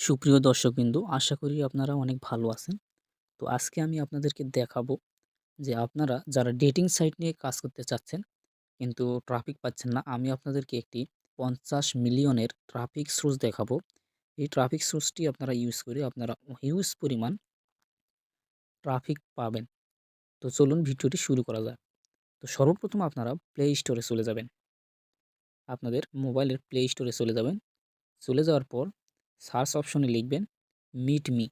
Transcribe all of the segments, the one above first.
সুপ্রিয় দর্শকবৃন্দু, আশা করি আপনারা অনেক ভালো আছেন। তো আজকে আমি আপনাদেরকে দেখাবো যে আপনারা যারা ডেটিং সাইট নিয়ে কাজ করতে চাচ্ছেন, কিন্তু ট্রাফিক পাচ্ছেন না, আমি আপনাদেরকে একটি পঞ্চাশ মিলিয়নের ট্রাফিক সোর্স দেখাবো। এই ট্রাফিক সোর্সটি আপনারা ইউজ করে আপনারা হিউজ পরিমাণ ট্রাফিক পাবেন। তো চলুন ভিডিওটি শুরু করা যাক। তো সর্বপ্রথম আপনারা প্লে স্টোরে চলে যাবেন। আপনাদের মোবাইলের প্লে স্টোরে চলে যাবেন। চলে যাওয়ার পর সার্চ অপশনে লিখবেন মিট মি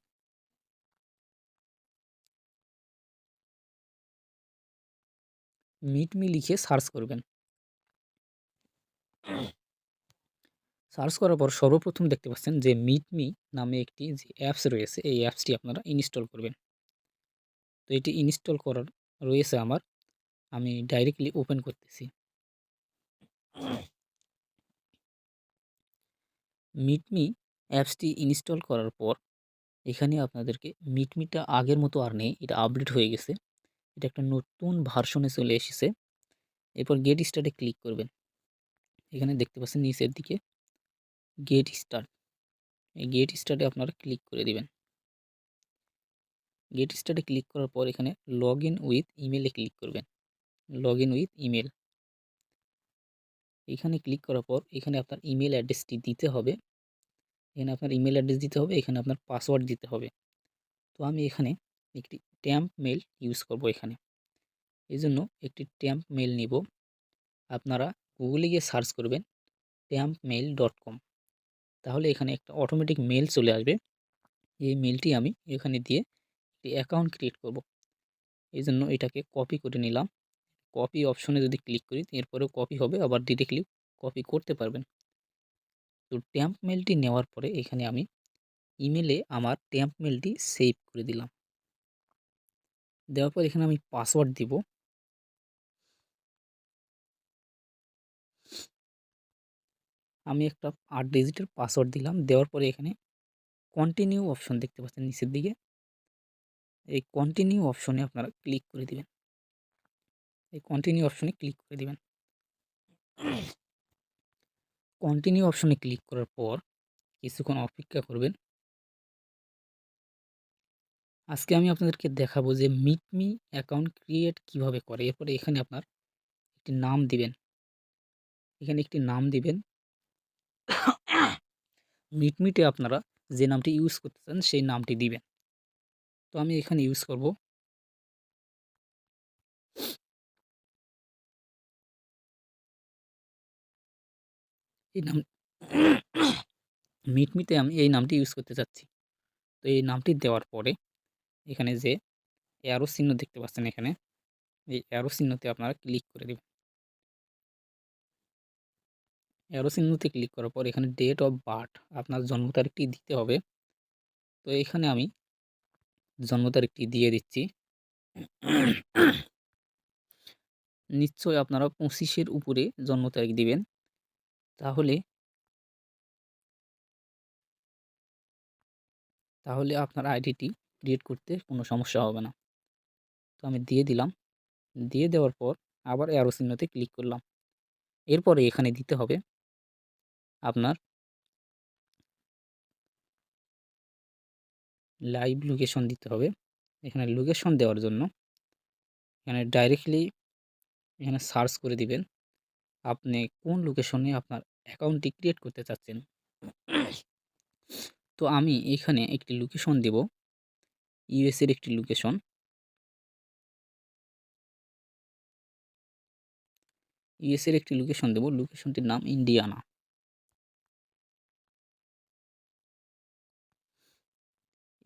মিট মি লিখে সার্চ করবেন। সার্চ করার পর সর্বপ্রথম দেখতে পাচ্ছেন যে মিট মি নামে একটি যে অ্যাপস রয়েছে, এই অ্যাপসটি আপনারা ইনস্টল করবেন। তো এটি ইনস্টল করার রয়েছে আমার। আমি ডাইরেক্টলি ওপেন করতেছি। মিটমি অ্যাপসটি ইনস্টল করার পর, এখানে আপনাদেরকে মিটমিটা আগের মতো আর নেই, এটা আপডেট হয়ে গেছে। এটা একটা নতুন ভার্সনে চলে এসেছে। এরপর গেট স্টার্টে ক্লিক করবেন। এখানে দেখতে পাচ্ছেন নিচের দিকে গেট স্টার্ট এই গেট স্টার্টে আপনারা ক্লিক করে দিবেন। গেট স্টার্টে ক্লিক করার পর এখানে লগ ইন উইথ ইমেলে ক্লিক করবেন। লগ ইন উইথ ইমেল এখানে ক্লিক করার পর এখানে আপনার ইমেল অ্যাড্রেসটি দিতে হবে। এখানে আপনার ইমেল অ্যাড্রেস দিতে হবে, এখানে আপনার পাসওয়ার্ড দিতে হবে। তো আমি এখানে একটি ট্যাম্প মেল ইউজ করব এখানে। এই জন্য একটি ট্যাম্প মেল নিব। আপনারা গুগলে গিয়ে সার্চ করবেন ট্যাম্প মেল ডট কম তাহলে এখানে একটা অটোমেটিক মেল চলে আসবে। এই মেলটি আমি এখানে দিয়ে একটি অ্যাকাউন্ট ক্রিয়েট করব। এই জন্য এটাকে কপি করে নিলাম। কপি অপশনে যদি ক্লিক করি, এরপরেও কপি হবে, আবার ডিরেক্টলি কপি করতে পারবেন। তো ট্যাম্প মেলটি নেওয়ার পরে এখানে আমি ইমেলে আমার ট্যাম্প মেলটি সেভ করে দিলাম। দেওয়ার পর এখানে আমি পাসওয়ার্ড দিব। আমি একটা আট ডিজিটের পাসওয়ার্ড দিলাম। দেওয়ার পরে এখানে কন্টিনিউ অপশন দেখতে পাচ্ছেন নিচের দিকে। এই কন্টিনিউ অপশনে আপনারা ক্লিক করে দিবেন। এই কন্টিনিউ অপশনে ক্লিক করে দিবেন। কন্টিনিউ অপশনে ক্লিক করার পর কিছুক্ষণ অপেক্ষা করবেন। আজকে আমি আপনাদেরকে দেখাবো যে মিটমি অ্যাকাউন্ট ক্রিয়েট কীভাবে করে। এরপরে এখানে আপনার একটি নাম দিবেন। এখানে একটি নাম দিবেন। মিটমিটে আপনারা যে নামটি ইউজ করতে চান সেই নামটি দিবেন। তো আমি এখানে ইউজ করব। এই নাম মিটমিতে আমি এই নামটি ইউজ করতে চাচ্ছি। তো এই নামটি দেওয়ার পরে এখানে যে অ্যারো চিহ্ন দেখতে পাচ্ছেন এখানে, এই অ্যারো চিহ্নতে আপনারা ক্লিক করে দেবেন। অ্যারো চিহ্নতে ক্লিক করার পর এখানে ডেট অফ বার্থ আপনার জন্ম তারিখটি দিতে হবে। তো এখানে আমি জন্ম তারিখটি দিয়ে দিচ্ছি। নিশ্চয় আপনারা পঁচিশের উপরে জন্ম তারিখ দিবেন। তাহলে তাহলে আপনার আইডিটি ক্রিয়েট করতে কোনো সমস্যা হবে না। তো আমি দিয়ে দিলাম। দিয়ে দেওয়ার পর আবার অ্যারো চিহ্নতে ক্লিক করলাম। এরপরে এখানে দিতে হবে আপনার লাইভ লোকেশন দিতে হবে। এখানে লোকেশন দেওয়ার জন্য এখানে ডাইরেক্টলি এখানে সার্চ করে দিবেন। আপনি কোন লোকেশনে আপনার অ্যাকাউন্টটি ক্রিয়েট করতে চাচ্ছেন। তো আমি এখানে একটি লোকেশন দেব। ইউএসের একটি লোকেশন ইউএসের একটি লোকেশন দেব। লোকেশনটির নাম ইন্ডিয়ানা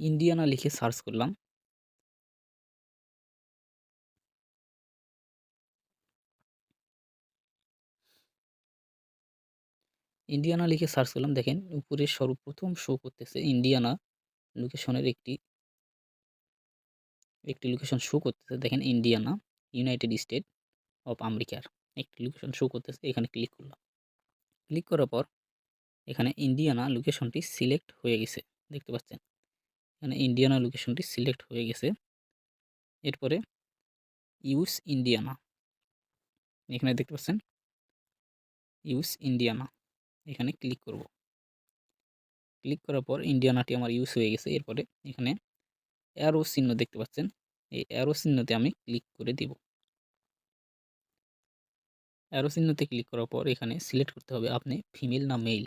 ইন্ডিয়ানা লিখে সার্চ করলাম। ইন্ডিয়ানা লিখে সার্চ করলাম। দেখেন উপরে সর্বপ্রথম শো করতেছে ইন্ডিয়ানা লোকেশনের একটি একটি লোকেশন শো করতেছে। দেখেন ইন্ডিয়ানা ইউনাইটেড স্টেট অফ আমেরিকার একটি লোকেশন শো করতেছে। এখানে ক্লিক করলাম। ক্লিক করার পর, এখানে ইন্ডিয়ানা লোকেশনটি সিলেক্ট হয়ে গেছে। দেখতে পাচ্ছেন? এখানে ইন্ডিয়ানা লোকেশনটি সিলেক্ট হয়ে গেছে। এরপরে ইউস ইন্ডিয়ানা এখানে দেখতে পাচ্ছেন? ইউস ইন্ডিয়ানা এখানে ক্লিক করব। ক্লিক করার পর ইন্ডিয়ানাটি আমার ইউজ হয়ে গেছে। এরপরে এখানে অ্যারো চিহ্ন দেখতে পাচ্ছেন। এই অ্যারো চিহ্নতে আমি ক্লিক করে দিব। অ্যারো চিহ্নতে ক্লিক করার পর এখানে সিলেক্ট করতে হবে আপনি ফিমেল না মেল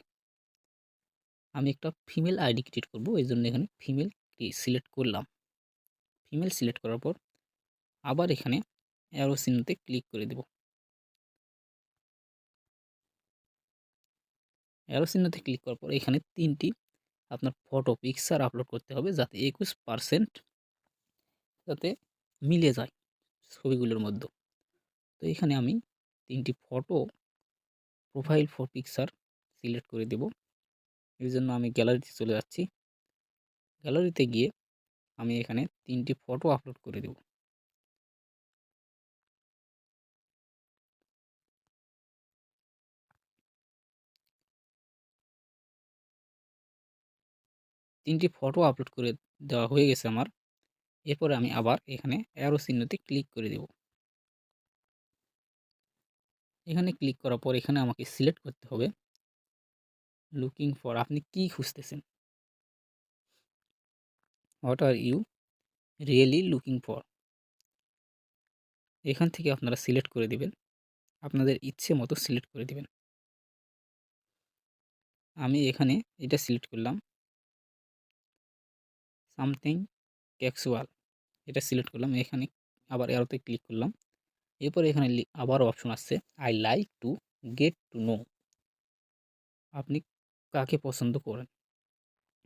আমি একটা ফিমেল আইডি ক্রিয়েট করব। এই জন্য এখানে ফিমেল সিলেক্ট করলাম। ফিমেল সিলেক্ট করার পর আবার এখানে অ্যারো চিহ্নতে ক্লিক করে দেব। অ্যারো চিহ্নতে ক্লিক করার পর এখানে তিনটি আপনার ফটো পিকচার আপলোড করতে হবে যাতে একুশ পারসেন্ট যাতে মিলে যায় ছবিগুলোর মধ্যে। তো এখানে আমি তিনটি photo profile for picture select করে দেব। এই জন্য আমি গ্যালারিতে চলে যাচ্ছি। গ্যালারিতে গিয়ে আমি এখানে তিনটি ফটো আপলোড করে দেব। তিনটি ফটো আপলোড করে দেওয়া হয়ে গেছে আমার। এরপরে আমি আবার এখানে অ্যারো চিহ্নতে ক্লিক করে দেব। এখানে ক্লিক করার পর এখানে আমাকে সিলেক্ট করতে হবে। লুকিং ফর আপনি কি খুঁজতেছেন? What are you really looking for এখান থেকে আপনারা সিলেক্ট করে দিবেন। আপনাদের ইচ্ছে মতো সিলেক্ট করে দিবেন। আমি এখানে এটা সিলেক্ট করলাম। Something casual. এটা সিলেক্ট করলাম, এখানে আবার এরোতে ক্লিক করলাম। এরপরে এখানে আবার অপশন আসছে I like to get to know আপনি কাকে পছন্দ করেন?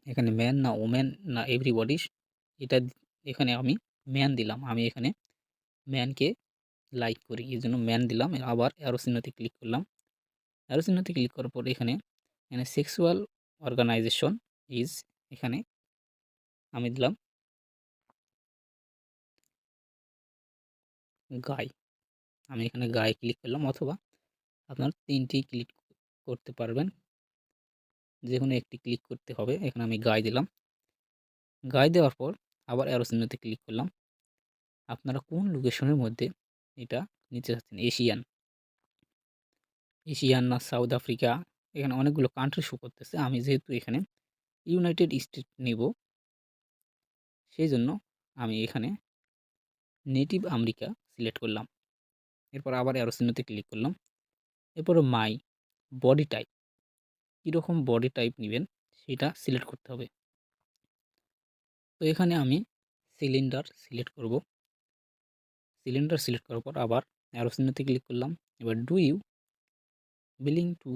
এখানে ম্যান না ওম্যান না এভরিবডি এটা এখানে আমি ম্যান দিলাম। আমি এখানে ম্যানকে লাইক করি, এই জন্য ম্যান দিলাম। আবার অ্যারো চিহ্নতে ক্লিক করলাম। অ্যারো চিহ্নতে ক্লিক করার পর এখানে এখানে সেক্সুয়াল অর্গানাইজেশন ইজ এখানে আমি দিলাম। গাই। আমি এখানে গায়ে ক্লিক করলাম অথবা আপনার তিনটি ক্লিক করতে পারবেন। যে কোনো একটি ক্লিক করতে হবে। এখানে আমি গায়ে দিলাম। গায়ে দেওয়ার পর আবার অ্যারো চিহ্নতে ক্লিক করলাম। আপনারা কোন লোকেশনের মধ্যে এটা নিতে চাচ্ছেন এশিয়ান এশিয়ান না সাউথ আফ্রিকা এখানে অনেকগুলো কান্ট্রি শো করতেছে। আমি যেহেতু এখানে ইউনাইটেড স্টেট নেব। সেই জন্য আমি এখানে নেটিভ আমেরিকা সিলেক্ট করলাম। এরপর আবার অ্যারো চিহ্নতে ক্লিক করলাম। এরপর মাই বডি টাইপ কীরকম বডি টাইপ নেবেন সেটা সিলেক্ট করতে হবে। তো এখানে আমি সিলিন্ডার সিলেক্ট করব। সিলিন্ডার সিলেক্ট করার পর আবার অ্যারো চিহ্নতে ক্লিক করলাম। এবার do you billing to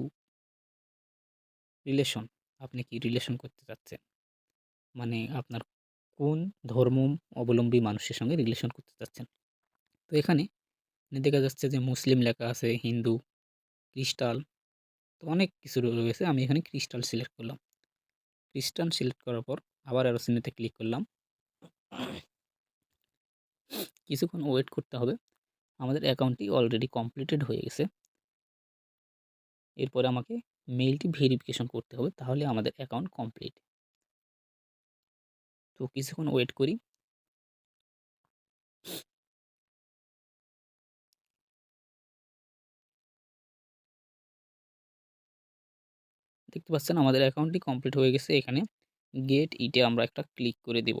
relation আপনি কি রিলেশন করতে চাচ্ছেন? মানে আপনার কোন ধর্ম অবলম্বী মানুষের সঙ্গে রিলেশন করতে চাচ্ছেন? তো এখানে দেখা যাচ্ছে যে মুসলিম লেখা আছে, হিন্দু খ্রিস্টাল তো অনেক কিছু রয়েছে। আমি এখানে ক্রিস্টাল সিলেক্ট করলাম। খ্রিস্টান সিলেক্ট করার পর আবার আরও সিনেতে ক্লিক করলাম। কিছুক্ষণ ওয়েট করতে হবে। আমাদের অ্যাকাউন্টটি অলরেডি কমপ্লিটেড হয়ে গেছে। এরপরে আমাকে মেইলটি ভেরিফিকেশন করতে হবে। তাহলে আমাদের অ্যাকাউন্ট কমপ্লিট তো কিছুক্ষণ ওয়েট করি। দেখতে পাচ্ছেন আমাদের অ্যাকাউন্টটি কমপ্লিট হয়ে গেছে এখানে। গেট ইটে আমরা একটা ক্লিক করে দেব।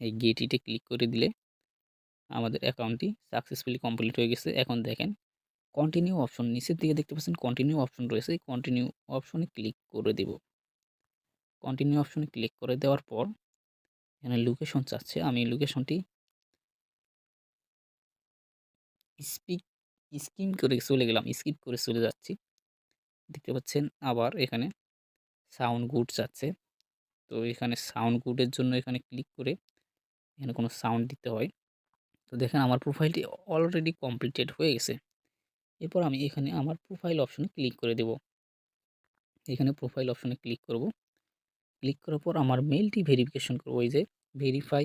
এই গেট ইটে ক্লিক করে দিলে আমাদের অ্যাকাউন্টটি সাকসেসফুলি কমপ্লিট হয়ে গেছে। এখন দেখেন কন্টিনিউ অপশন নিচের দিকে দেখতে পাচ্ছেন কন্টিনিউ অপশন রয়েছে। কন্টিনিউ অপশনে ক্লিক করে দেব। কন্টিনিউ অপশনে ক্লিক করে দেওয়ার পর এখানে লোকেশন চাচ্ছে, আমি লোকেশনটি স্পিক স্কিম করে চলে গেলাম স্কিপ করে চলে যাচ্ছি। দেখতে পাচ্ছেন, আবার এখানে সাউন্ড গুড চাচ্ছে। তো এখানে সাউন্ড গুডের জন্য এখানে ক্লিক করে এখানে কোনো সাউন্ড দিতে হয়। তো দেখেন, আমার প্রোফাইলটি অলরেডি কমপ্লিটেড হয়ে গেছে। এরপর আমি এখানে আমার প্রোফাইল অপশনে ক্লিক করে দেব। এখানে প্রোফাইল অপশনে ক্লিক করব। ক্লিক করার পর আমার মেলটি ভেরিফিকেশন করব। এই যে ভেরিফাই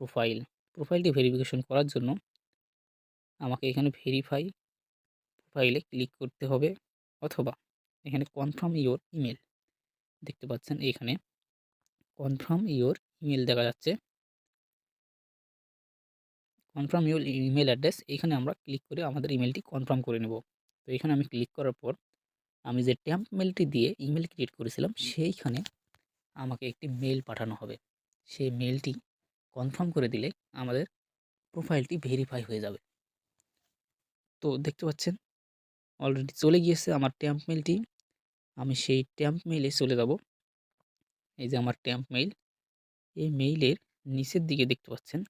প্রোফাইল প্রোফাইলটি ভেরিফিকেশন করার জন্য আমাকে এখানে ভেরিফাই প্রোফাইলে ক্লিক করতে হবে অথবা এখানে কনফার্ম ইওর ইমেল দেখতে পাচ্ছেন এখানে কনফার্ম ইওর ইমেল দেখা যাচ্ছে। কনফার্ম ইউর ইমেল অ্যাড্রেস এখানে আমরা ক্লিক করে আমাদের ইমেলটি কনফার্ম করে নেব। তো এখানে আমি ক্লিক করার পর আমি যে ট্যাম্প মেলটি দিয়ে ইমেল ক্রিয়েট করেছিলাম সেইখানে আমাকে একটি মেল পাঠানো হবে। সেই মেলটি কনফার্ম করে দিলে আমাদের প্রোফাইলটি ভেরিফাই হয়ে যাবে। তো দেখতে পাচ্ছেন অলরেডি চলে গিয়েছে আমার ট্যাম্প মেলটি আমি সেই ট্যাম্প মেইলে চলে যাব। এই যে আমার ট্যাম্প মেইল এই মেইলের নিচের দিকে দেখতে পাচ্ছেন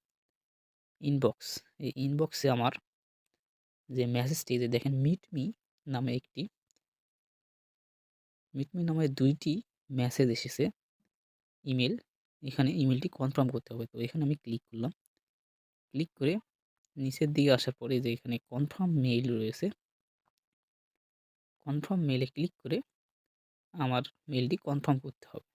ইনবক্স এই ইনবক্সে আমার যে মেসেজটি যে দেখেন মিট মি নামে একটি মিট মি নামে দুইটি মেসেজ এসেছে। ইমেল এখানে ইমেলটি কনফার্ম করতে হবে। তো এখানে আমি ক্লিক করলাম। ক্লিক করে নিচের দিকে আসার পরে যে এখানে কনফার্ম মেইল রয়েছে, কনফার্ম মেইলে ক্লিক করে আমার মেইলটি কনফার্ম করতে হবে।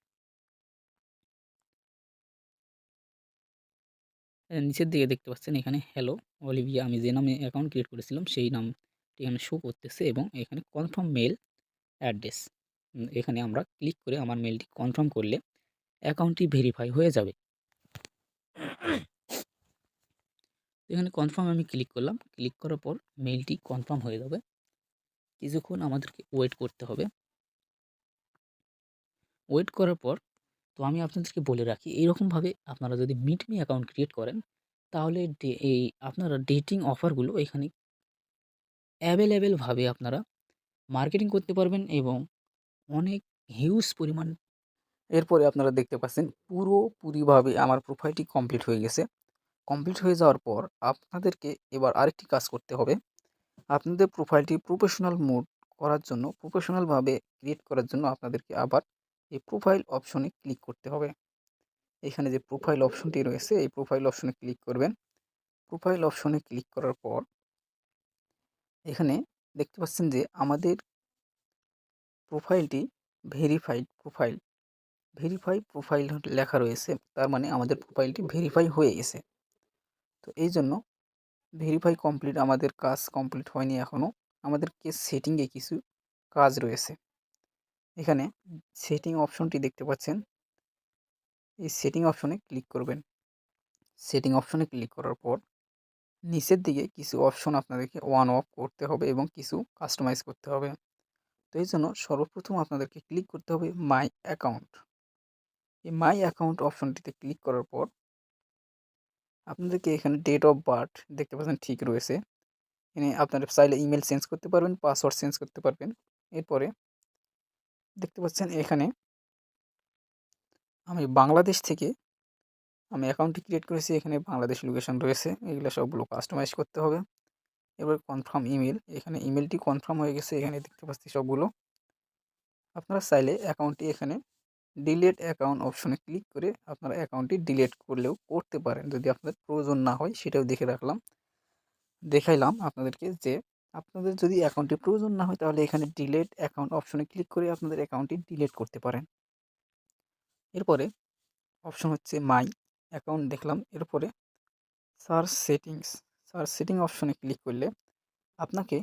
নিচের দিকে দেখতে পাচ্ছেন এখানে হ্যালো অলিভিয়া আমি যে নামে অ্যাকাউন্ট ক্রিয়েট করেছিলাম, সেই নামটি এখানে শো করতেছে এবং এখানে কনফার্ম মেল অ্যাড্রেস। এখানে আমরা ক্লিক করে আমার মেলটি কনফার্ম করলে অ্যাকাউন্টটি ভেরিফাই হয়ে যাবে। এখানে কনফার্ম আমি ক্লিক করলাম। ক্লিক করার পর মেলটি কনফার্ম হয়ে যাবে। কিছুক্ষণ আমাদেরকে ওয়েট করতে হবে। ওয়েট করার পর তো আমি আপনাদেরকে বলে রাখি এইরকমভাবে আপনারা যদি মিটমি অ্যাকাউন্ট ক্রিয়েট করেন, তাহলে এই আপনারা ডেটিং অফারগুলো এখানে অ্যাভেলেবেলভাবে আপনারা মার্কেটিং করতে পারবেন এবং অনেক হিউজ পরিমাণ এরপরে আপনারা দেখতে পাচ্ছেন পুরোপুরিভাবে আমার প্রোফাইলটি কমপ্লিট হয়ে গেছে। কমপ্লিট হয়ে যাওয়ার পর আপনাদেরকে এবার আরেকটি কাজ করতে হবে। আপনাদের প্রোফাইলটি প্রফেশনাল মোড করার জন্য প্রফেশনালভাবে ক্রিয়েট করার জন্য আপনাদেরকে আবার এই প্রোফাইল অপশনে ক্লিক করতে হবে। এখানে যে প্রোফাইল অপশনটি রয়েছে, এই প্রোফাইল অপশনে ক্লিক করবেন। প্রোফাইল অপশনে ক্লিক করার পর এখানে দেখতে পাচ্ছেন যে আমাদের প্রোফাইলটি ভেরিফাইড প্রোফাইল ভেরিফাই প্রোফাইল লেখা রয়েছে। তার মানে আমাদের প্রোফাইলটি ভেরিফাই হয়ে গেছে। তো এই জন্য ভেরিফাই কমপ্লিট আমাদের কাজ কমপ্লিট হয়নি এখনও আমাদের আমাদেরকে সেটিংয়ে কিছু কাজ রয়েছে। এখানে সেটিং অপশনটি দেখতে পাচ্ছেন। এই সেটিং অপশনে ক্লিক করবেন। সেটিং অপশনে ক্লিক করার পর নিচের দিকে কিছু অপশন আপনাদেরকে ওয়ান অফ করতে হবে এবং কিছু কাস্টমাইজ করতে হবে। তো এই জন্য সর্বপ্রথম আপনাদেরকে ক্লিক করতে হবে মাই অ্যাকাউন্ট এই মাই অ্যাকাউন্ট অপশনটিতে ক্লিক করার পর, আপনাদেরকে এখানে ডেট অফ বার্থ দেখতে পাচ্ছেন ঠিক রয়েছে। এখানে আপনারা চাইলে ইমেল চেঞ্জ করতে পারবেন পাসওয়ার্ড চেঞ্জ করতে পারবেন। এরপরে দেখতে পাচ্ছেন এখানে আমি বাংলাদেশ থেকে আমি অ্যাকাউন্টটি ক্রিয়েট করেছি। এখানে বাংলাদেশ লোকেশন রয়েছে। এগুলো সবগুলো কাস্টমাইজ করতে হবে। এবার কনফার্ম ইমেল এখানে ইমেলটি কনফার্ম হয়ে গেছে। এখানে দেখতে পাচ্ছি সবগুলো। আপনারা চাইলে অ্যাকাউন্টটি এখানে ডিলেট অ্যাকাউন্ট অপশনে ক্লিক করে আপনারা অ্যাকাউন্টটি ডিলেট করলেও করতে পারেন। যদি আপনাদের প্রয়োজন না হয়, সেটাও দেখে রাখলাম। দেখাইলাম আপনাদেরকে যে, আপনাদের যদি অ্যাকাউন্টটি প্রয়োজন না হয়, তাহলে এখানে ডিলেট অ্যাকাউন্ট অপশনে ক্লিক করে আপনাদের অ্যাকাউন্টটি ডিলেট করতে পারেন। এরপরে অপশন হচ্ছে মাই অ্যাকাউন্ট দেখলাম। এরপরে সার্চ সেটিংস সার্চ সেটিং অপশনে ক্লিক করলে আপনাকে,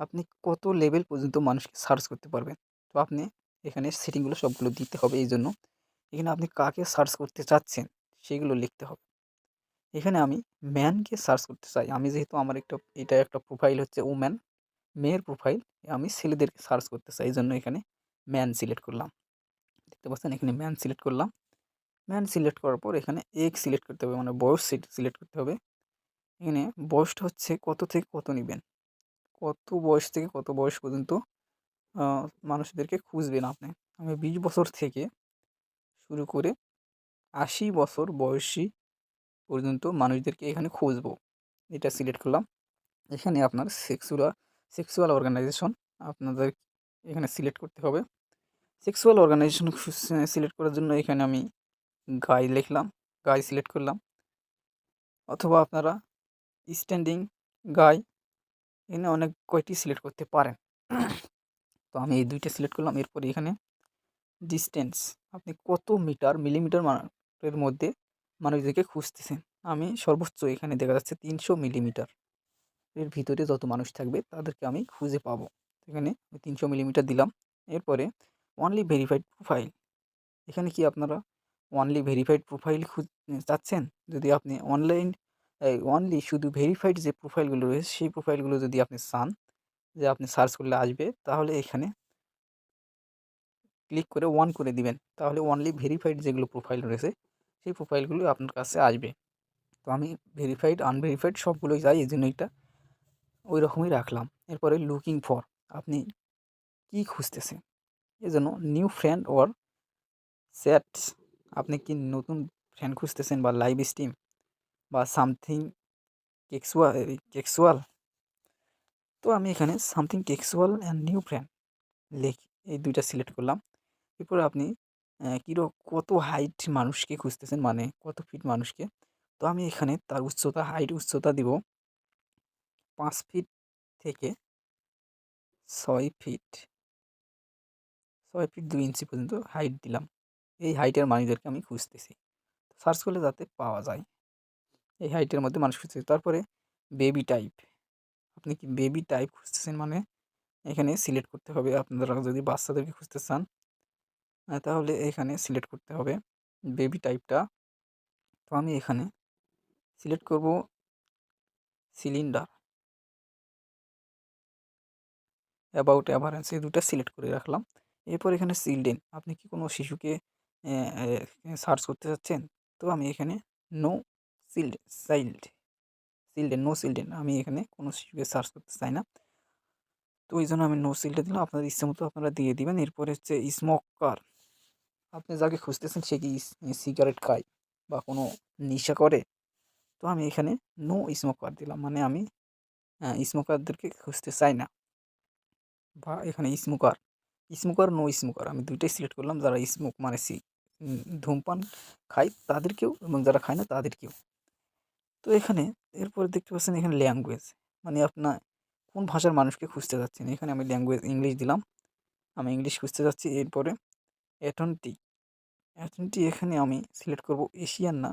আপনি কত লেভেল পর্যন্ত মানুষকে সার্চ করতে পারবেন। তো আপনি এখানে সেটিংগুলো সবগুলো দিতে হবে এই জন্য এখানে আপনি কাকে সার্চ করতে চাচ্ছেন সেগুলো লিখতে হবে। এখানে আমি ম্যানকে সার্চ করতে চাই। আমি যেহেতু আমার একটা, এটা একটা প্রোফাইল হচ্ছে ওম্যান মেয়ের প্রোফাইল আমি ছেলেদেরকে সার্চ করতে চাই। এই জন্য এখানে ম্যান সিলেক্ট করলাম। দেখতে পাচ্ছেন এখানে ম্যান সিলেক্ট করলাম। ম্যান সিলেক্ট করার পর এখানে এক সিলেক্ট করতে হবে মানে বয়স সিলেক্ট করতে হবে। এখানে বয়সটা হচ্ছে কত থেকে কত নেবেন? কত বয়স থেকে কত বয়স পর্যন্ত মানুষদেরকে খুঁজবেন আপনি। আমি বিশ বছর থেকে শুরু করে আশি বছর বয়সী পর্যন্ত মানুষদেরকে এখানে খুঁজবো। এটা সিলেক্ট করলাম। এখানে আপনার সেক্সুয়াল সেক্সুয়াল অর্গানাইজেশন আপনাদের এখানে সিলেক্ট করতে হবে। সেক্সুয়াল অর্গানাইজেশন সিলেক্ট করার জন্য এখানে আমি গাই লিখলাম, গাই সিলেক্ট করলাম। অথবা আপনারা স্ট্যান্ডিং গাই এখানে অনেক কয়টি সিলেক্ট করতে পারেন। তো আমি এই দুইটা সিলেক্ট করলাম। এরপর এখানে ডিস্টেন্স আপনি কত মিটার মিলিমিটার এর মধ্যে মানুষদেরকে খুঁজতেছেন? আমি সর্বোচ্চ এখানে দেখা যাচ্ছে তিনশো মিলিমিটার এর ভিতরে যত মানুষ থাকবে তাদেরকে আমি খুঁজে পাবো। এখানে তিনশো মিলিমিটার দিলাম। এরপরে অনলি ভেরিফাইড প্রোফাইল এখানে কি আপনারা অনলি ভেরিফাইড প্রোফাইল খুঁজ, চাচ্ছেন? যদি আপনি অনলাইন অনলি শুধু ভেরিফাইড যে প্রোফাইলগুলো রয়েছে, সেই প্রোফাইলগুলো যদি আপনি চান যে আপনি সার্চ করলে আসবে, তাহলে এখানে ক্লিক করে ওয়ান করে দিবেন। তাহলে অনলি ভেরিফাইড যেগুলো প্রোফাইল রয়েছে, সেই প্রোফাইলগুলো আপনার কাছে আসবে। তো আমি ভেরিফাইড আনভেরিফাইড সবগুলোই যাই এই জন্য এটা ওই রকমই রাখলাম। এরপরে লুকিং ফর আপনি কী খুঁজতেছেন? এজন্য নিউ ফ্রেন্ড ওর চ্যাটস আপনি কি নতুন ফ্রেন্ড খুঁজতেছেন বা লাইভ স্ট্রিম বা সামথিং কেক্সুয়াল কেক্সুয়াল তো আমি এখানে something casual and new friend লেখ। এই দুইটা সিলেক্ট করলাম। এরপর আপনি কিরো, কত হাইট মানুষকে খুঁজতেছেন? মানে কত ফিট মানুষকে? তো আমি এখানে তার উচ্চতা হাইট উচ্চতা দিব পাঁচ ফিট থেকে ছয় ফিট ছয় ফিট দুই ইঞ্চি পর্যন্ত হাইট দিলাম। এই হাইটের মানুষদেরকে আমি খুঁজতেছি। সার্চ করলে যাতে পাওয়া যায়। এই হাইটের মধ্যে মানুষ খুঁজতেছি। তারপরে বেবি টাইপ আপনি কি বেবি টাইপ খুঁজতেছেন মানে? এখানে সিলেক্ট করতে হবে। আপনারা যদি বাচ্চাদেরকে খুঁজতে চান তাহলে এখানে সিলেক্ট করতে হবে বেবি টাইপটা তো আমি এখানে সিলেক্ট করব সিলিন্ডার অ্যাবাউট অ্যাভারেন্স এই দুটা সিলেক্ট করে রাখলাম। এরপর এখানে চিলড্রেন আপনি কি কোনো শিশুকে সার্চ করতে চাচ্ছেন? তো আমি এখানে no children child children no children আমি এখানে কোনো শিশুকে সার্চ করতে চাই না। তো ওই জন্য আমি নো সিলটা দিলাম। আপনাদের ইচ্ছে মতো আপনারা দিয়ে দিবেন। এরপরে হচ্ছে স্মোকার আপনি যাকে খুঁজতেছেন, সে কি সিগারেট খায় বা কোনো নেশা করে? তো আমি এখানে নো স্মোকার দিলাম। মানে আমি স্মোকারদেরকে খুঁজতে চাই না। বা এখানে স্মোকার স্মোকার নো স্মোকার আমি দুইটাই সিলেক্ট করলাম। যারা স্মোক মানে সি ধূমপান খায়, তাদেরকেও এবং যারা খায় না, তাদেরকেও। তো এখানে এরপরে দেখতে পাচ্ছেন এখানে ল্যাঙ্গুয়েজ মানে আপনার কোন ভাষার মানুষকে খুঁজতে যাচ্ছেন? এখানে আমি ল্যাঙ্গুয়েজ ইংলিশ দিলাম। আমি ইংলিশ খুঁজতে যাচ্ছি এরপরে অ্যাটনটি অ্যাটনটি এখানে আমি সিলেক্ট করব এশিয়ান না।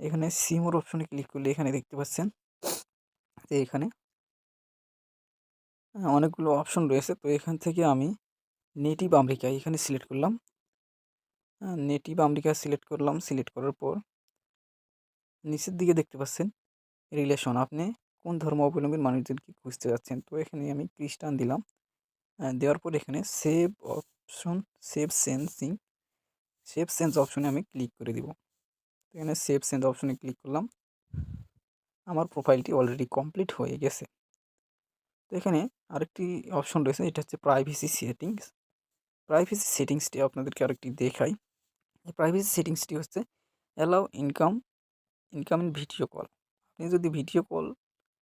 এখানে সিমোর অপশনে ক্লিক করলে এখানে দেখতে পাচ্ছেন যে এখানে অনেকগুলো অপশন রয়েছে। তো এখান থেকে আমি নেটিভ আমেরিকা এখানে সিলেক্ট করলাম। নেটিভ আমেরিকা সিলেক্ট করলাম। সিলেক্ট করার পর নিচের দিকে দেখতে পাচ্ছেন রিলেশন আপনি কোন ধর্ম অবলম্বীর মানুষদেরকে খুঁজতে যাচ্ছেন? তো এখানে আমি খ্রিস্টান দিলাম। দেওয়ার পর এখানে save option save sensing save sense অপশনে আমি ক্লিক করে দিব। এখানে সেভ সেন্স অপশনে ক্লিক করলাম। আমার প্রোফাইলটি অলরেডি কমপ্লিট হয়ে গেছে। তো এখানে আরেকটি অপশন রয়েছে, এটা হচ্ছে প্রাইভেসি সেটিংস প্রাইভেসি সেটিংসটি আপনাদেরকে আরেকটি দেখাই। প্রাইভেসি সেটিংসটি হচ্ছে allow income incoming video call আপনি যদি ভিডিও কল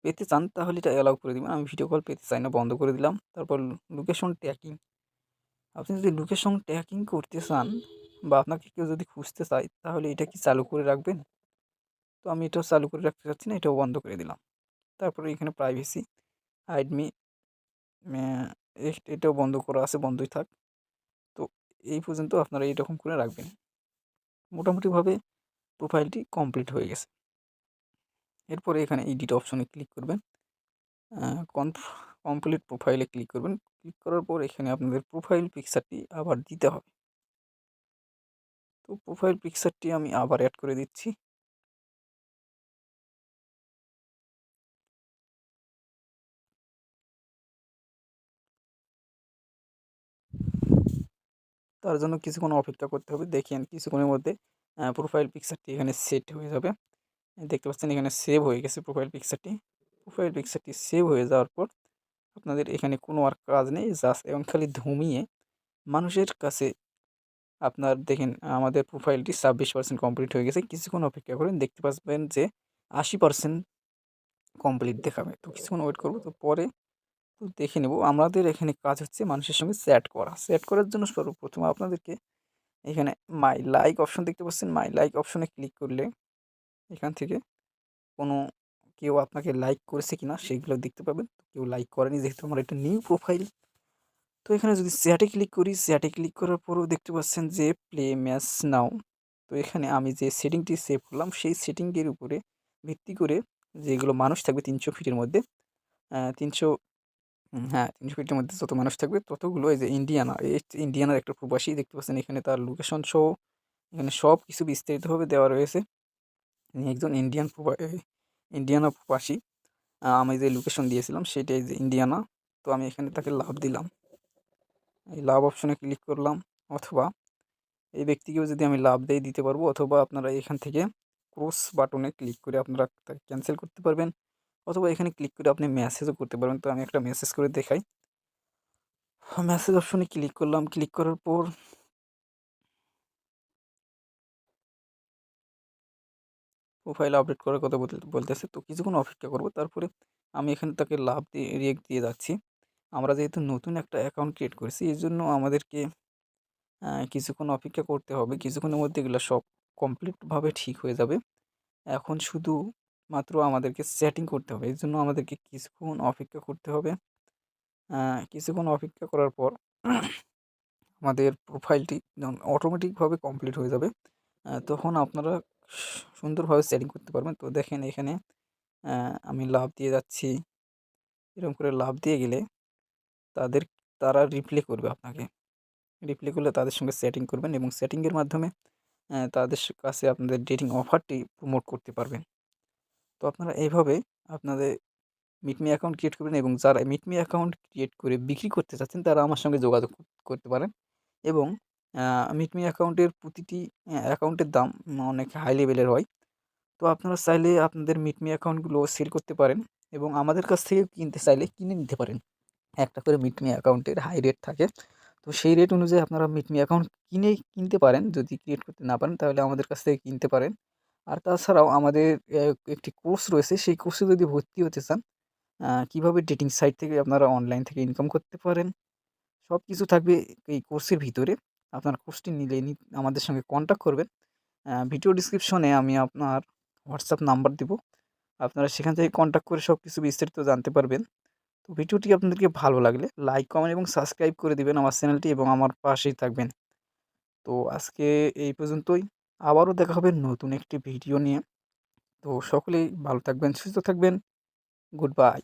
পেতে চান, তাহলে এটা অ্যালাউ করে দেবেন। আমি ভিডিও কল পেতে চাই না, বন্ধ করে দিলাম। তারপর লোকেশন ট্র্যাকিং আপনি যদি লোকেশন ট্র্যাকিং করতে চান বা আপনাকে কেউ যদি খুঁজতে চায়, তাহলে এটা কি চালু করে রাখবেন? তো আমি এটাও চালু করে রাখতে চাচ্ছি না, এটাও বন্ধ করে দিলাম। তারপরে এখানে প্রাইভেসি হাইডমি এটাও বন্ধ করা আছে, বন্ধই থাক। তো এই পর্যন্ত আপনারা এইরকম করে রাখবেন। মোটামুটিভাবে প্রোফাইলটি কমপ্লিট হয়ে গেছে। এরপরে এখানে এডিট অপশনে ক্লিক করবেন। কমপ্লিট প্রোফাইলে ক্লিক করবেন। ক্লিক করার পর এখানে আপনাদের প্রোফাইল পিকচারটি আবার দিতে হবে। তো প্রোফাইল পিকচারটি আমি আবার অ্যাড করে দিচ্ছি। তার জন্য কিছুক্ষণ অপেক্ষা করতে হবে। দেখেন কিছুক্ষণের মধ্যে প্রোফাইল পিকচারটি এখানে সেট হয়ে যাবে। দেখতে পাচ্ছেন এখানে সেভ হয়ে গেছে প্রোফাইল পিকচারটি প্রোফাইল পিকচারটি সেভ হয়ে যাওয়ার পর আপনাদের এখানে কোনো আর কাজ নেই জাস্ট এবং খালি ধুমিয়ে মানুষের কাছে আপনার দেখেন আমাদের প্রোফাইলটি ছাব্বিশ পার্সেন্ট কমপ্লিট হয়ে গেছে। কিছুক্ষণ অপেক্ষা করেন, দেখতে পাচ্ছেন যে আশি পার্সেন্ট কমপ্লিট দেখাবে। তো কিছুক্ষণ ওয়েট করব, তো পরে তো দেখে নেব। আমাদের এখানে কাজ হচ্ছে মানুষের সঙ্গে চ্যাট করা। চ্যাট করার জন্য সর্বপ্রথম আপনাদেরকে এখানে মাই লাইক অপশন দেখতে পাচ্ছেন। মাই লাইক অপশনে ক্লিক করলে এখান থেকে কোনো কেউ আপনাকে লাইক করেছে কিনা সেগুলো দেখতে পাবেন। কেউ লাইক করেনি যেহেতু আমার একটা নিউ প্রোফাইল তো এখানে যদি চ্যাটে ক্লিক করি চ্যাটে ক্লিক করার পরও দেখতে পাচ্ছেন যে প্লে ম্যাচ নাও তো এখানে আমি যে সেটিংটি সেভ করলাম, সেই সেটিংয়ের উপরে ভিত্তি করে যেগুলো মানুষ থাকবে তিনশো ফিটের মধ্যে তিনশো হ্যাঁ তিনশো ফিটের মধ্যে যত মানুষ থাকবে, ততগুলো এই যে ইন্ডিয়ানা এই ইন্ডিয়ানার একটা প্রবাসী দেখতে পাচ্ছেন, এখানে তার লোকেশন সহ এখানে সব কিছু বিস্তারিতভাবে দেওয়া রয়েছে। একজন ইন্ডিয়ান ইন্ডিয়ানা প্রবাসী। আমি যে লোকেশন দিয়েছিলাম, সেটাই যে ইন্ডিয়ানা তো আমি এখানে তাকে লাভ দিলাম। এই লাভ অপশনে ক্লিক করলাম, অথবা এই ব্যক্তিকেও যদি আমি লাভ দেই দিতে পারব, অথবা আপনারা এখান থেকে ক্রস বাটনে ক্লিক করে আপনারা তাকে ক্যান্সেল করতে পারবেন। অথবা এখানে ক্লিক করে আপনি মেসেজও করতে পারবেন। তো আমি একটা মেসেজ করে দেখাই। মেসেজ অপশনে ক্লিক করলাম। ক্লিক করার পর প্রোফাইল আপডেট করার কথা বলতে- বলতেছে। তো কিছুক্ষণ অপেক্ষা করব। তারপরে আমি এখানে তাকে লাভ দিয়ে রিয়েক্ট দিয়ে যাচ্ছি। আমরা যেহেতু নতুন একটা অ্যাকাউন্ট ক্রিয়েট করেছি, এই জন্য আমাদেরকে কিছুক্ষণ অপেক্ষা করতে হবে। কিছুক্ষণের মধ্যে এগুলো সব কমপ্লিটভাবে ঠিক হয়ে যাবে। এখন শুধু মাত্র আমাদেরকে সেটিং করতে হবে। এই জন্য আমাদেরকে কিছুক্ষণ অপেক্ষা করতে হবে। কিছুক্ষণ অপেক্ষা করার পর আমাদের প্রোফাইলটি যখন অটোমেটিকভাবে কমপ্লিট হয়ে যাবে তখন আপনারা সুন্দরভাবে সেটিং করতে পারবেন। তো দেখেন এখানে আমি লাভ দিয়ে যাচ্ছি। এরকম করে লাভ দিয়ে গেলে তাদের, তারা রিপ্লে করবে আপনাকে। রিপ্লে করলে তাদের সঙ্গে সেটিং করবেন এবং সেটিংয়ের মাধ্যমে তাদের কাছে আপনাদের ডেটিং অফারটি প্রমোট করতে পারবেন। তো আপনারা এইভাবে আপনাদের মিটমি অ্যাকাউন্ট ক্রিয়েট করবেন এবং যারা মিটমি অ্যাকাউন্ট ক্রিয়েট করে বিক্রি করতে চাচ্ছেন, তারা আমার সঙ্গে যোগাযোগ করতে পারেন। এবং মিটমি অ্যাকাউন্টের প্রতিটি অ্যাকাউন্টের দাম অনেক হাই লেভেলের হয়। তো আপনারা চাইলে আপনাদের মিটমি অ্যাকাউন্টগুলো সেল করতে পারেন এবং আমাদের কাছ থেকে কিনতে চাইলে কিনে নিতে পারেন। একটা করে মিটমি অ্যাকাউন্টের হাই রেট থাকে। তো সেই রেট অনুযায়ী আপনারা মিটমি অ্যাকাউন্ট কিনে, কিনতে পারেন। যদি ক্রিয়েট করতে না পারেন, তাহলে আমাদের কাছ থেকে কিনতে পারেন। আর তাছাড়াও আমাদের একটি কোর্স রয়েছে, সেই কোর্সে যদি ভর্তি হতে চান কীভাবে ডেটিং সাইট থেকে আপনারা অনলাইন থেকে ইনকাম করতে পারেন সব কিছু থাকবে এই কোর্সের ভিতরে। আপনার কোর্সটি নিলে আমাদের সঙ্গে কন্ট্যাক্ট করবেন। ভিডিও ডিসক্রিপশনে আমি আপনার হোয়াটসঅ্যাপ নাম্বার দেব। আপনারা সেখান থেকে কন্ট্যাক্ট করে সব কিছু বিস্তারিত জানতে পারবেন। তো ভিডিওটি আপনাদেরকে ভালো লাগলে লাইক কমেন্ট এবং সাবস্ক্রাইব করে দিবেন আমার চ্যানেলটি এবং আমার পাশেই থাকবেন। তো আজকে এই পর্যন্তই। আবারও দেখা হবে নতুন একটি ভিডিও নিয়ে। তো সকলেই ভালো থাকবেন, সুস্থ থাকবেন। Good bye.